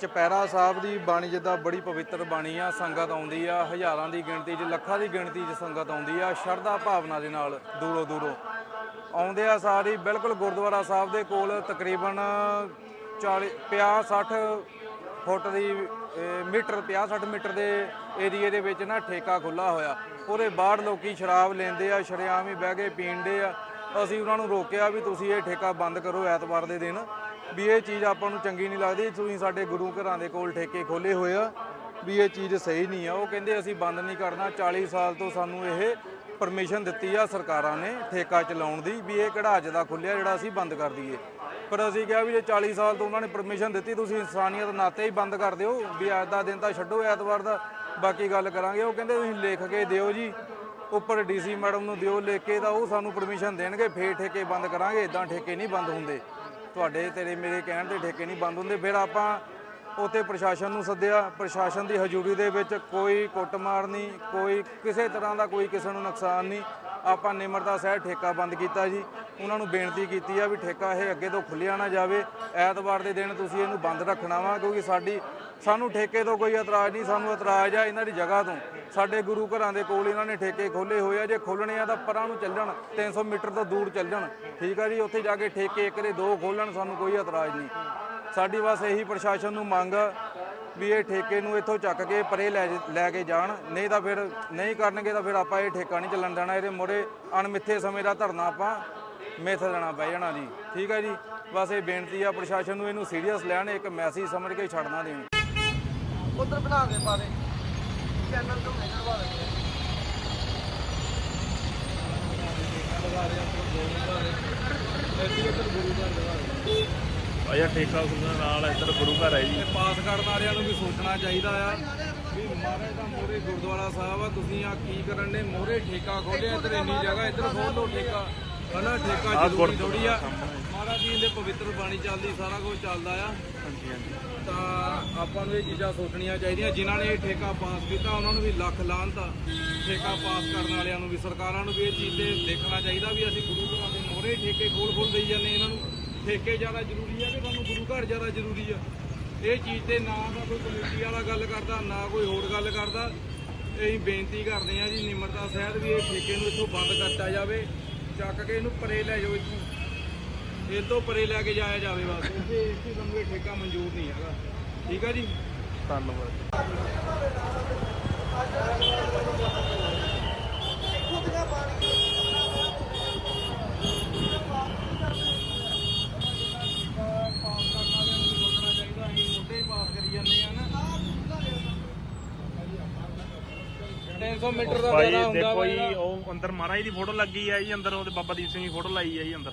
ਚਪੈਰਾ ਸਾਹਿਬ ਦੀ ਬਾਣੀ ਜਿੱਦਾਂ ਬੜੀ ਪਵਿੱਤਰ ਬਾਣੀ ਆ, ਸੰਗਤ ਆਉਂਦੀ ਆ, ਹਜ਼ਾਰਾਂ ਦੀ ਗਿਣਤੀ 'ਚ, ਲੱਖਾਂ ਦੀ ਗਿਣਤੀ 'ਚ ਸੰਗਤ ਆਉਂਦੀ ਆ, ਸ਼ਰਧਾ ਭਾਵਨਾ ਦੇ ਨਾਲ ਦੂਰੋਂ ਦੂਰੋਂ। ਆਉਂਦੇ ਆ ਸਾਰੀ, ਬਿਲਕੁਲ ਗੁਰਦੁਆਰਾ ਸਾਹਿਬ ਦੇ ਕੋਲ ਤਕਰੀਬਨ 40 50 60 ਫੁੱਟ ਦੀ ਮੀਟਰ 50 60 ਮੀਟਰ ਦੇ ਏਰੀਏ ਦੇ ਵਿੱਚ ਨਾ ਠੇਕਾ ਖੁੱਲਾ ਹੋਇਆ। ਉਹਦੇ ਬਾਹਰ ਲੋਕੀ ਸ਼ਰਾਬ ਲੈਂਦੇ ਆ, ਸ਼ਰੇਆਮ ਹੀ ਬਹਿ ਕੇ ਪੀਂਦੇ ਆ। ਅਸੀਂ ਉਹਨਾਂ ਨੂੰ ਰੋਕਿਆ ਵੀ ਤੁਸੀਂ ਇਹ ਠੇਕਾ ਬੰਦ ਕਰੋ ਐਤਵਾਰ ਦੇ ਦਿਨ। ਵੀ ਇਹ ਚੀਜ਼ ਆਪਾਂ ਨੂੰ ਚੰਗੀ ਨਹੀਂ ਲੱਗਦੀ, ਤੁਸੀਂ ਸਾਡੇ ਗੁਰੂ ਘਰਾਂ ਦੇ ਕੋਲ ਠੇਕੇ ਖੋਲੇ ਹੋਏ ਆ, ਵੀ ਇਹ ਚੀਜ਼ ਸਹੀ ਨਹੀਂ ਆ। ਉਹ ਕਹਿੰਦੇ ਅਸੀਂ ਬੰਦ ਨਹੀਂ ਕਰਨਾ 40 ਸਾਲ ਤੋਂ ਸਾਨੂੰ ਇਹ ਪਰਮਿਸ਼ਨ ਦਿੱਤੀ ਆ ਸਰਕਾਰਾਂ ਨੇ ਠੇਕਾ ਚਲਾਉਣ ਦੀ, ਵੀ ਇਹ ਕਿਹੜਾ ਅੱਜ ਦਾ ਖੁੱਲਿਆ ਜਿਹੜਾ ਅਸੀਂ ਬੰਦ ਕਰ ਦਈਏ। ਪਰ ਅਸੀਂ ਕਿਹਾ ਵੀ ਜੇ 40 ਸਾਲ ਤੋਂ ਉਹਨਾਂ ਨੇ ਪਰਮਿਸ਼ਨ ਦਿੱਤੀ, ਤੁਸੀਂ ਇਨਸਾਨੀਅਤ ਨਾਤੇ ਹੀ ਬੰਦ ਕਰ ਦਿਓ, ਵੀ ਅੱਜ ਦਾ ਦਿਨ ਤਾਂ ਛੱਡੋ, ਐਤਵਾਰ ਦਾ। ਬਾਕੀ ਗੱਲ ਕਰਾਂਗੇ, ਉਹ ਕਹਿੰਦੇ ਤੁਸੀਂ ਲਿਖ ਕੇ ਦਿਓ ਜੀ। ਉੱਪਰ ਡੀਸੀ ਮੈਡਮ ਨੂੰ ਦਿਓ ਲਿਖ ਕੇ, ਤਾਂ ਉਹ ਸਾਨੂੰ ਪਰਮਿਸ਼ਨ ਦੇਣਗੇ, ਫੇਰ ਠੇਕੇ ਬੰਦ ਕਰਾਂਗੇ ਇਦਾਂ ਠੇਕੇ ਨਹੀਂ ਬੰਦ ਹੁੰਦੇ। ਤੁਹਾਡੇ ਤੇਰੇ ਮੇਰੇ ਕਹਿਣ ਤੇ ਠੇਕੇ ਨਹੀਂ ਬੰਦ ਹੁੰਦੇ। ਫਿਰ ਆਪਾਂ ਉੱਥੇ ਪ੍ਰਸ਼ਾਸਨ ਨੂੰ ਸੱਦਿਆ। ਪ੍ਰਸ਼ਾਸਨ ਦੀ ਹਜ਼ੂਰੀ ਦੇ ਵਿੱਚ ਕੋਈ ਕੁੱਟਮਾਰ ਨਹੀਂ, ਕੋਈ ਕਿਸੇ ਤਰ੍ਹਾਂ ਦਾ ਕੋਈ ਕਿਸੇ ਨੂੰ ਨੁਕਸਾਨ ਨਹੀਂ। ਆਪਾਂ ਨਿਮਰਤਾ ਸਹਿਤ ਠੇਕਾ ਬੰਦ ਕੀਤਾ ਜੀ। ਉਹਨਾਂ ਨੂੰ ਬੇਨਤੀ ਕੀਤੀ ਆ ਵੀ ਠੇਕਾ ਇਹ ਅੱਗੇ ਤੋਂ ਖੁੱਲਿਆ ਨਾ ਜਾਵੇ। ਐਤਵਾਰ ਦੇ ਦਿਨ ਤੁਸੀਂ ਇਹਨੂੰ ਬੰਦ ਰੱਖਣਾ ਵਾ, ਕਿਉਂਕਿ ਸਾਡੀ ਸਾਨੂੰ ਠੇਕੇ ਤੋਂ ਕੋਈ ਇਤਰਾਜ਼ ਨਹੀਂ, ਸਾਨੂੰ ਇਤਰਾਜ਼ ਆ ਇਹਨਾਂ ਦੀ ਜਗ੍ਹਾ ਤੋਂ। ਸਾਡੇ ਗੁਰੂ ਘਰਾਂ ਦੇ ਕੋਲ ਇਹਨਾਂ ਨੇ ਠੇਕੇ ਖੋਲੇ ਹੋਏ ਆ, ਜੇ ਖੋਲਣੇ ਆ ਤਾਂ ਪਰਾਂ ਨੂੰ ਚੱਲਣ ਜਾਣ 300 ਮੀਟਰ ਤੋਂ ਦੂਰ ਚੱਲ ਜਾਣ ਠੀਕ ਆ ਜੀ, ਉੱਥੇ ਜਾ ਕੇ ਠੇਕੇ ਇੱਕ ਦੇ ਦੋ ਖੋਲਣ ਸਾਨੂੰ ਕੋਈ ਇਤਰਾਜ਼ ਨਹੀਂ। ਸਾਡੀ ਬਸ ਇਹੀ ਪ੍ਰਸ਼ਾਸਨ ਨੂੰ ਮੰਗ ਵੀ ਇਹ ਠੇਕੇ ਨੂੰ ਇੱਥੋਂ ਚੱਕ ਕੇ ਪਰੇ ਲੈ ਜ- ਲੈ ਕੇ ਜਾਣ। ਨਹੀਂ ਤਾਂ ਫਿਰ ਨਹੀਂ ਕਰਨਗੇ ਤਾਂ ਫਿਰ ਆਪਾਂ ਇਹ ਠੇਕਾ ਨਹੀਂ ਚੱਲਣ ਦੇਣਾ, ਇਹਦੇ ਮੋਰੇ ਅਣਮਿੱਥੇ ਸਮੇਂ ਦਾ ਧਰਨਾ ਆਪਾਂ ਮਿੱਥ ਦੇਣਾ ਪੈ ਜਾਣਾ ਜੀ। ਠੀਕ ਹੈ ਜੀ। ਬਸ ਇਹ ਬੇਨਤੀ ਆ ਪ੍ਰਸ਼ਾਸਨ ਨੂੰ ਇਹਨੂੰ ਸੀਰੀਅਸ ਲੈਣ ਇੱਕ ਮੈਸੇਜ ਸਮਝ ਕੇ ਛੱਡਣਾ ਦੇਣ। ਉਧਰ ਬਣਾ ਕੇ ਪਾ ਦੇ ਚੈਨਲ ਤੋਂ ਕਰਵਾ ਦੇ ਆਇਆ ਠੇਕਾ ਖੁੱਲਣ ਨਾਲ ਇੱਧਰ ਗੁਰੂ ਘਰ ਹੈ ਜੀ। ਪਾਸ ਕਰਨ ਵਾਲਿਆਂ ਨੂੰ ਵੀ ਸੋਚਣਾ ਚਾਹੀਦਾ ਆ ਵੀ ਮਹਾਰਾਜ ਦਾ ਮੋਰੇ ਗੁਰਦੁਆਰਾ ਸਾਹਿਬ ਆ ਤੁਸੀਂ ਆ ਕੀ ਕਰਨ ਦੇ ਮੋਰੇ ਠੇਕਾ ਖੋਲਿਆ ਇੱਧਰ ਇੰਨੀ ਜਗ੍ਹਾ ਇੱਧਰ ਖੋਲ ਠੇਕਾ। ਹਨਾ ਠੇਕਾ ਜ਼ਰੂਰੀ ਥੋੜੀ ਆ। ਮਹਾਰਾਜ ਜੀ ਦੇ ਪਵਿੱਤਰ ਬਾਣੀ ਚੱਲਦੀ ਸਾਰਾ ਕੁਝ ਚੱਲਦਾ ਆ। ਹਾਂਜੀ ਹਾਂਜੀ। ਤਾਂ ਆਪਾਂ ਨੂੰ ਇਹ ਚੀਜ਼ਾਂ ਸੋਚਣੀਆਂ ਚਾਹੀਦੀਆਂ ਜਿਨ੍ਹਾਂ ਨੇ ਇਹ ਠੇਕਾ ਪਾਸ ਕੀਤਾ ਉਹਨਾਂ ਨੂੰ ਵੀ ਲੱਖ ਆ ਠੇਕਾ ਪਾਸ ਕਰਨ ਵਾਲਿਆਂ ਨੂੰ ਵੀ ਸਰਕਾਰਾਂ ਨੂੰ ਵੀ ਇਹ ਚੀਜ਼ ਤੇ ਦੇਖਣਾ ਚਾਹੀਦਾ ਵੀ ਅਸੀਂ ਗੁਰੂ ਘਰਾਂ ਦੇ ਮੋਹਰੇ ਠੇਕੇ ਖੋਲ ਖੋਲ ਦੇਈ ਜਾਂਦੇ ਇਹਨਾਂ ਨੂੰ। ਠੇਕੇ ਜ਼ਿਆਦਾ ਜ਼ਰੂਰੀ ਆ ਕਿ ਸਾਨੂੰ ਗੁਰੂ ਘਰ ਜ਼ਿਆਦਾ ਜ਼ਰੂਰੀ ਆ। ਇਹ ਚੀਜ਼ ਤੇ ਨਾ ਤਾਂ ਕੋਈ ਕਮੇਟੀ ਵਾਲਾ ਗੱਲ ਕਰਦਾ ਨਾ ਕੋਈ ਹੋਰ ਗੱਲ ਕਰਦਾ। ਅਸੀਂ ਬੇਨਤੀ ਕਰਦੇ ਹਾਂ ਜੀ ਨਿਮਰਤਾ ਸਹਿਤ ਵੀ ਇਹ ਠੇਕੇ ਨੂੰ ਇੱਥੋਂ ਬੰਦ ਕਰਤਾ ਜਾਵੇ। ਚੱਕ ਕੇ ਇਹਨੂੰ ਪਰੇ ਲੈ ਜਾਓ ਇੱਥੋਂ। ਇਹ ਤੋਂ ਪਰੇ ਲੈ ਕੇ ਜਾਇਆ ਜਾਵੇ ਬਸ। ਇੱਥੇ ਇੱਥੇ ਸਾਨੂੰ ਇਹ ਠੇਕਾ ਮਨਜ਼ੂਰ ਨਹੀਂ ਹੈਗਾ। ਠੀਕ ਆ ਜੀ? ਧੰਨਵਾਦ ਪਾਸ ਕਰਨ ਵਾਲਿਆਂ ਨੂੰ ਵੀ ਸੋਚਣਾ ਚਾਹੀਦਾ ਅਸੀਂ ਮੁੱਦੇ ਹੀ ਪਾਸ ਕਰੀ ਜਾਂਦੇ ਆ ਨਾ 300 ਮੀਟਰ ਦਾ ਭਾਈ ਹੁੰਦਾ ਦੇਖੋ ਵਾ ਜੀ। ਉਹ ਅੰਦਰ ਮਹਾਰਾਜ ਦੀ ਫੋਟੋ ਲੱਗੀ ਹੈ ਜੀ ਅੰਦਰ ਉਹਦੇ ਬਾਬਾ ਦੀਪ ਸਿੰਘ ਦੀ ਫੋਟੋ ਲਾਈ ਹੈ ਜੀ ਅੰਦਰ